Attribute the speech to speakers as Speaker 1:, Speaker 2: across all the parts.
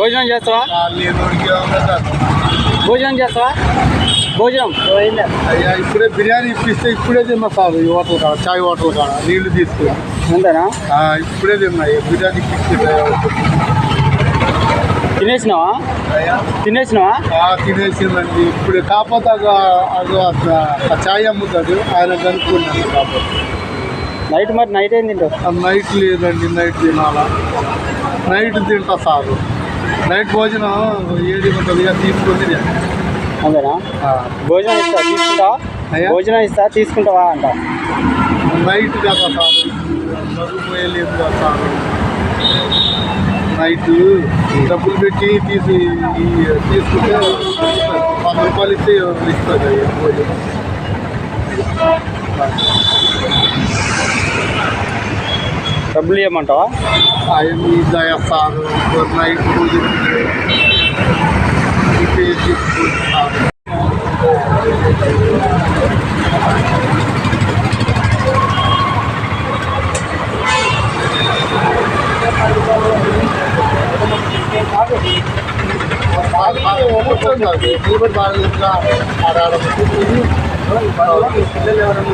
Speaker 1: భోజనం చేస్తావా? భోజనం చేస్తావా? భోజనం?
Speaker 2: అయ్యా ఇప్పుడే బిర్యానీ ఇప్పిస్తే ఇప్పుడే తిన్నా సార్ ఈ హోటల్ కాడ చాయ్ హోటల్ కాడ నీళ్ళు తీసుకుని.
Speaker 1: అంతేనా?
Speaker 2: ఆ, ఇప్పుడే తిన్నా బిర్యానీ ఇప్పిస్తే
Speaker 1: తినేసినావా? తినేసినావా?
Speaker 2: తినేసిందండి ఇప్పుడు కాకపోతే చాయ్ అమ్ముతాడు ఆయన కనుక్కున్నాను కాకపోతే.
Speaker 1: నైట్ మరి నైట్ ఏం తింటావు?
Speaker 2: నైట్ లేదండి నైట్ తినాలా. నైట్ తింటా సారు. నైట్ భోజనం ఏది తింటా.
Speaker 1: అంతేనా?
Speaker 2: ఆ,
Speaker 1: భోజనం ఇస్తా తీసుకుంటావా
Speaker 2: అయ్యా?
Speaker 1: భోజనం ఇస్తా తీసుకుంటావా అంట.
Speaker 2: నైట్ కదా సార్. చదువు పోయలేదు కదా సార్. నైట్ డబ్బులు పెట్టి తీసి తీసుకుంటే వంద రూపాయలు ఇస్తే ఇస్తుంది భోజనం.
Speaker 1: డబ్బులు ఇవ్వమంటావా
Speaker 2: అవన్నీ దయస్తారు నైట్ భోజనం పే తీసుకుంటున్నారు నిలబడి బాగా పిల్లలు ఎవరైనా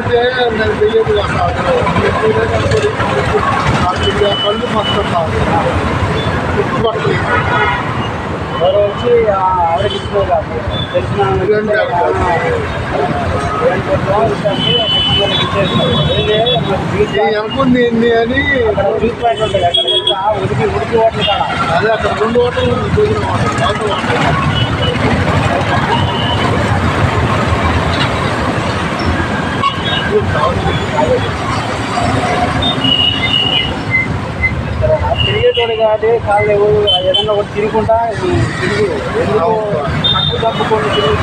Speaker 2: పెడితే నేను తెలియదు నాకు కళ్ళు మొత్తం చుట్టుపక్కల
Speaker 1: ఎవరో వచ్చి ఆవిడకి ఇచ్చినారు కాదు తెలిసిన
Speaker 2: అనుకుంది ఏంది అని
Speaker 1: అక్కడ బీచ్ పాయింట్ ఉంటుంది ఎక్కడ ఉడికి ఉడికి ఓట్లు కాడ
Speaker 2: అదే అక్కడ రెండు ఉంది హోటల్ అవతల హోటల్.
Speaker 1: తిరిగేటోడు కాబట్టి కాళ్ళు ఎవరు ఏదన్నా ఒకటి తిరుగుకుంటా తిరిగి ఎందుకు తప్పు తప్పుకొని తిరిగి